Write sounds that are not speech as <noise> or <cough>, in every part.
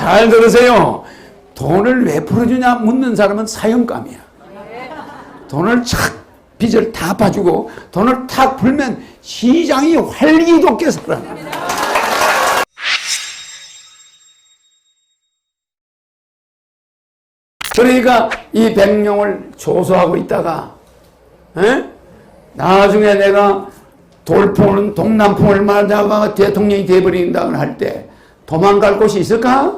잘 들으세요. 돈을 왜 풀어주냐 묻는 사람은 사형감이야. 돈을 착 빚을 다 봐주고 돈을 탁 풀면 시장이 활기 돋게 살아나. 그러니까 이 백령을 조소하고 있다가 에? 나중에 내가 돌풍을 동남풍을 맞아가 대통령이 돼버린다고 할 때 도망갈 곳이 있을까?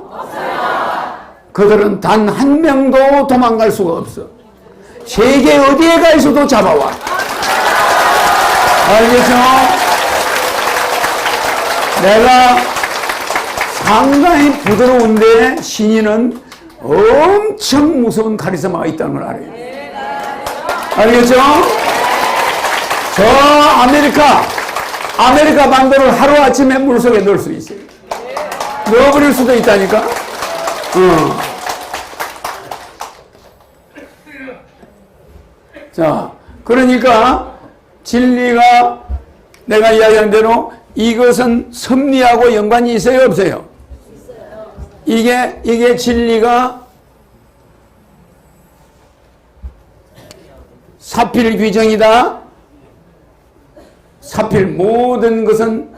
그들은 단 한 명도 도망갈 수가 없어. 세계 어디에 가 있어도 잡아와. 알겠죠? 내가 상당히 부드러운데 신인은 엄청 무서운 카리스마가 있다는 걸 알아요. 알겠죠? 저 아메리카, 아메리카 반도를 하루아침에 물속에 넣을 수 있어요. 넣어버릴 수도 있다니까? 어. 자, 그러니까 진리가 내가 이야기한 대로 이것은 섭리하고 연관이 있어요, 없어요? 이게, 이게 진리가 사필 규정이다. 사필 모든 것은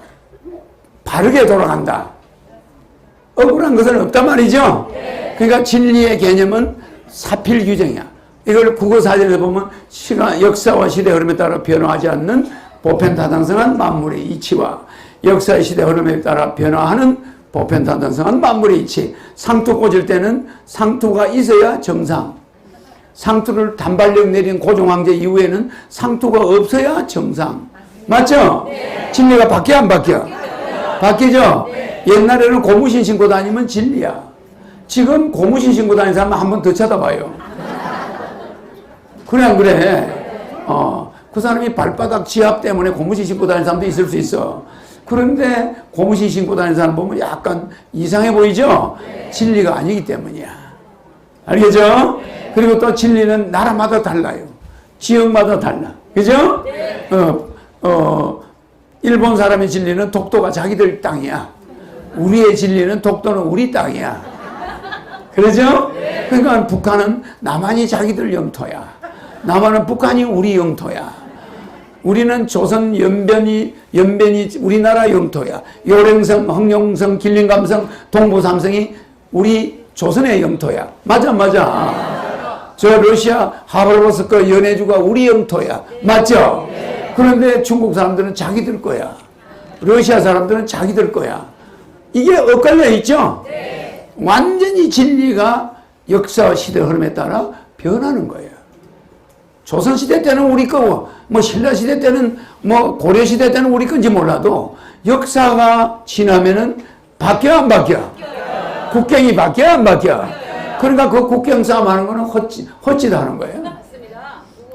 바르게 돌아간다. 억울한 것은 없단 말이죠. 그러니까 진리의 개념은 사필 규정이야. 이걸 국어사전에 보면 시간, 역사와 시대 흐름에 따라 변화하지 않는 보편타당성한 만물의 이치와 역사의 시대 흐름에 따라 변화하는 보편타당성한 만물의 이치. 상투 꽂을 때는 상투가 있어야 정상. 상투를 단발력 내린 고종황제 이후에는 상투가 없어야 정상. 맞죠? 진리가 바뀌어 안 바뀌어? 바뀌죠? 옛날에는 고무신 신고 다니면 진리야. 지금 고무신 신고 다니는 사람 한번 더 쳐다봐요. 그래 안 그래? 어, 그 사람이 발바닥 지압 때문에 고무신 신고 다니는 사람도 있을 수 있어. 그런데 고무신 신고 다니는 사람 보면 약간 이상해 보이죠? 진리가 아니기 때문이야. 알겠죠? 그리고 또 진리는 나라마다 달라요. 지역마다 달라. 그죠? 어, 어, 일본 사람의 진리는 독도가 자기들 땅이야. 우리의 진리는 독도는 우리 땅이야. 그러죠? 그러니까 북한은 남한이 자기들 영토야. 남한은 북한이 우리 영토야. 우리는 조선 연변이 연변이 우리나라 영토야. 요령성, 황룡성, 길림감성, 동부삼성이 우리 조선의 영토야. 맞아, 맞아. 저 러시아 하바르보스크 연해주가 우리 영토야. 맞죠? 그런데 중국 사람들은 자기들 거야. 러시아 사람들은 자기들 거야. 이게 엇갈려 있죠? 완전히 진리가 역사와 시대 흐름에 따라 변하는 거예요. 조선 시대 때는 우리 거고, 뭐 신라 시대 때는, 뭐 고려 시대 때는 우리 건지 몰라도, 역사가 지나면은 바뀌어 안 바뀌어? 국경이 바뀌어 안 바뀌어? 그러니까 그 국경 싸움 하는 거는 헛짓, 헛짓 하는 거예요.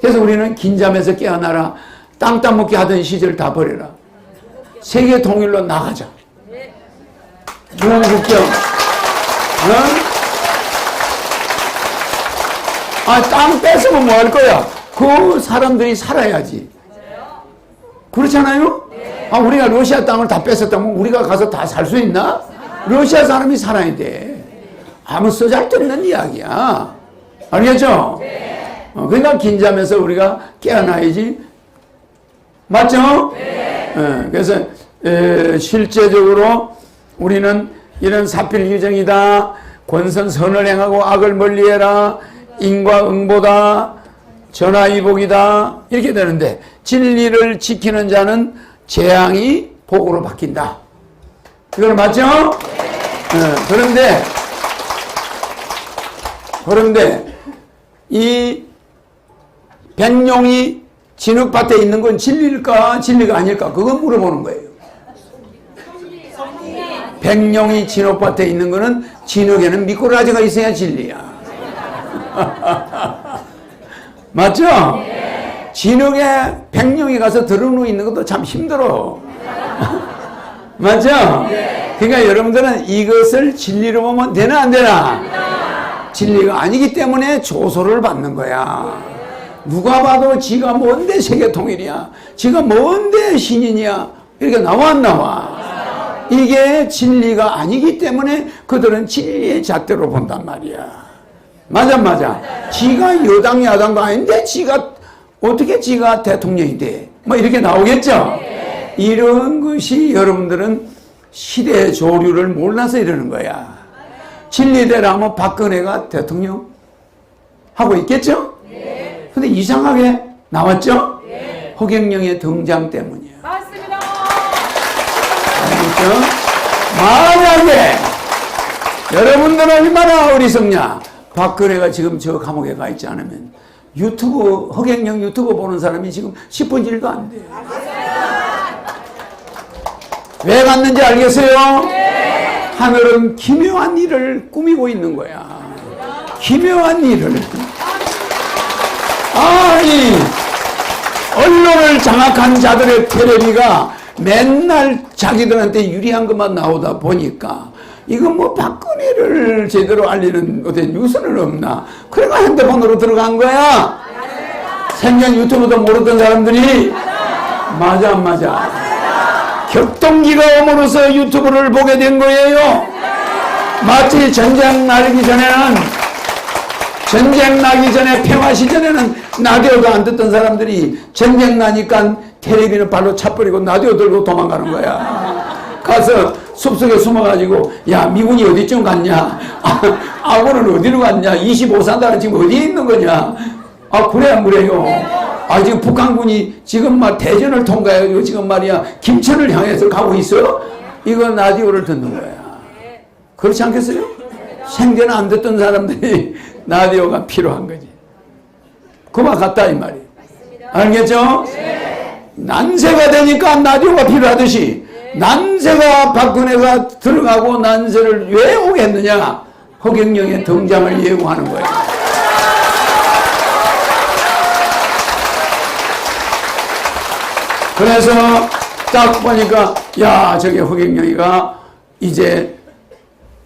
그래서 우리는 긴잠에서 깨어나라. 땅 따먹기 하던 시절 다 버려라. 세계 통일로 나가자. 무국경. 어? 아, 땅 뺏으면 뭐 할 거야? 그 사람들이 살아야지. 그렇잖아요? 아, 우리가 러시아 땅을 다 뺏었다면 우리가 가서 다 살 수 있나? 러시아 사람이 살아야 돼. 아무 쓰잘데없는 이야기야. 알겠죠? 어, 그러니까 긴장해서 우리가 깨어나야지. 맞죠? 예, 그래서 에, 실제적으로 우리는 이런 사필 규정이다. 권선 선을 행하고 악을 멀리해라. 인과응보다. 전화위복이다. 이렇게 되는데 진리를 지키는 자는 재앙이 복으로 바뀐다. 이걸 맞죠? 예, 그런데 그런데 이 백룡이 진흙밭에 있는 건 진리일까 진리가 아닐까 그건 물어보는 거예요. 백룡이 진흙밭에 있는 거는 진흙에는 미꾸라지가 있어야 진리야. <laughs> 맞죠? 진흙에 백룡이 가서 들어누 있는 것도 참 힘들어. <laughs> 맞죠? 그러니까 여러분들은 이것을 진리로 보면 되나 안 되나? 진리가 아니기 때문에 조소를 받는 거야. 누가 봐도 지가 뭔데 세계 통일이야. 지가 뭔데 신인이야. 이렇게 나와 안 나와? 이게 진리가 아니기 때문에 그들은 진리의 잣대로 본단 말이야. 맞아, 맞아. 지가 여당, 야당도 아닌데 지가 어떻게 지가 대통령이 돼? 뭐 이렇게 나오겠죠? 이런 것이 여러분들은 시대의 조류를 몰라서 이러는 거야. 진리대로 하면 박근혜가 대통령 하고 있겠죠? 근데 이상하게 나왔죠? 허경영의 등장 때문이야. 맞습니다. 알겠죠? 만약에 여러분들은 얼마나 어리석냐? 박근혜가 지금 저 감옥에 가 있지 않으면 유튜브 허경영 유튜브 보는 사람이 지금 10분 일도 안 돼요. 왜 갔는지 알겠어요? 하늘은 기묘한 일을 꾸미고 있는 거야. 기묘한 일을. 아니, 언론을 장악한 자들의 테레비가 맨날 자기들한테 유리한 것만 나오다 보니까 이거 뭐 박근혜를 제대로 알리는 어떤 뉴스는 없나? 그래가 핸드폰으로 들어간 거야. 생전 유튜브도 모르던 사람들이 맞아 안 맞아. 격동기가 오므로서 유튜브를 보게 된 거예요. 마치 전쟁 나기 전에는 전쟁 나기 전에 평화 시전에는 라디오도 안 듣던 사람들이 전쟁 나니까 텔레비는 발로 차버리고 라디오 들고 도망가는 거야. 가서 숲속에 숨어가지고 야 미군이 어디쯤 갔냐? 아, 아군은 어디로 갔냐? 25산다는 지금 어디에 있는 거냐? 아 그래 안 그래요? 아 지금 북한군이 지금 막 대전을 통과해가지고 지금 말이야 김천을 향해서 가고 있어요? 이거 라디오를 듣는 거야. 그렇지 않겠어요? 생전에 안 듣던 사람들이 라디오가 필요한 거지. 그만 같다 이 말이에요. 알겠죠? 난세가 되니까 라디오가 필요하듯이 난세가 박근혜가 들어가고 난세를 왜 오겠느냐? 허경영의 등장을 예고하는 거예요. 그래서 딱 보니까 야 저게 허경영이가 이제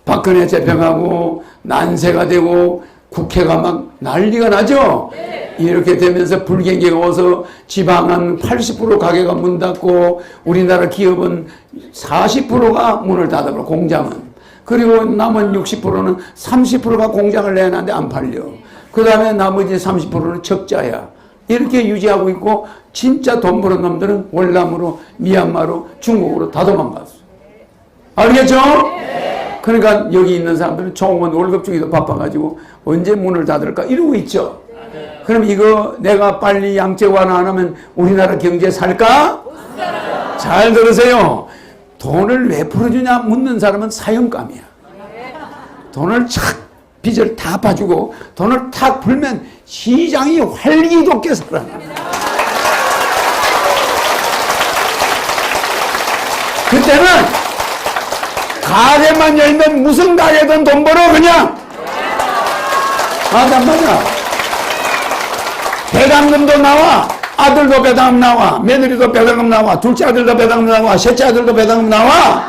박근혜 재평하고 난세가 되고 국회가 막 난리가 나죠. 이렇게 되면서 불경기가 와서 지방은 80% 가게가 문 닫고 우리나라 기업은 40%가 문을 닫아버려 공장은. 그리고 남은 60%는 30%가 공장을 내놨는데 안 팔려. 그 다음에 나머지 30%는 적자야. 이렇게 유지하고 있고 진짜 돈 버는 놈들은 월남으로 미얀마로 중국으로 다 도망갔어. 알겠죠? 그러니까 여기 있는 사람들은 총원 월급 주기도 바빠가지고 언제 문을 닫을까 이러고 있죠. 그럼 이거 내가 빨리 양적 완화 안 하면 우리나라 경제 살까? 잘 들으세요. 돈을 왜 풀어주냐 묻는 사람은 사형감이야. 돈을 착 빚을 다 봐주고 돈을 탁 풀면 시장이 활기 돋게 살아나. 그때는 가게만 열면 무슨 가게든 돈 벌어 그냥? 맞아 맞아 배당금도 나와 아들도 배당금 나와 며느리도 배당금 나와 둘째 아들도 배당금 나와 셋째 아들도 배당금 나와?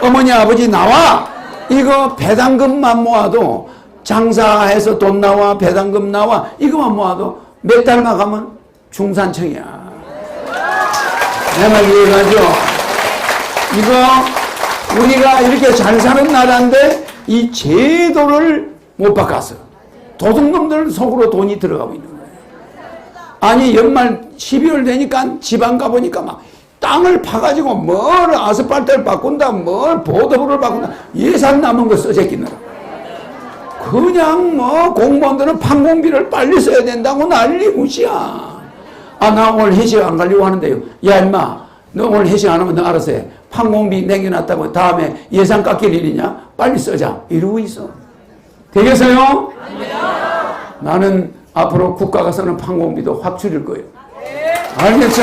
어머니 아버지 나와? 이거 배당금만 모아도 장사해서 돈 나와 배당금 나와 이거만 모아도 몇 달만 가면 중산층이야. 내 말 이해가죠? 이거 우리가 이렇게 잘 사는 나라인데 이 제도를 못 바꿨어. 도둑놈들 속으로 돈이 들어가고 있는 거예요. 아니 연말 12월 되니까 지방 가보니까 막 땅을 파가지고 뭘 아스팔트를 바꾼다 뭘 보도부를 바꾼다 예산 남은 거 써제끼느라 그냥 뭐 공무원들은 판공비를 빨리 써야 된다고 난리 굿이야 아 나 오늘 회식 안 가려고 하는데요 야 임마 너 오늘 회식 안 하면 너 알아서 해 판공비 남겨놨다고 다음에 예산 깎일 일이냐 빨리 써자 이러고 있어 되겠어요? 나는 앞으로 국가가 쓰는 판공비도 확 줄일 거예요 알겠죠?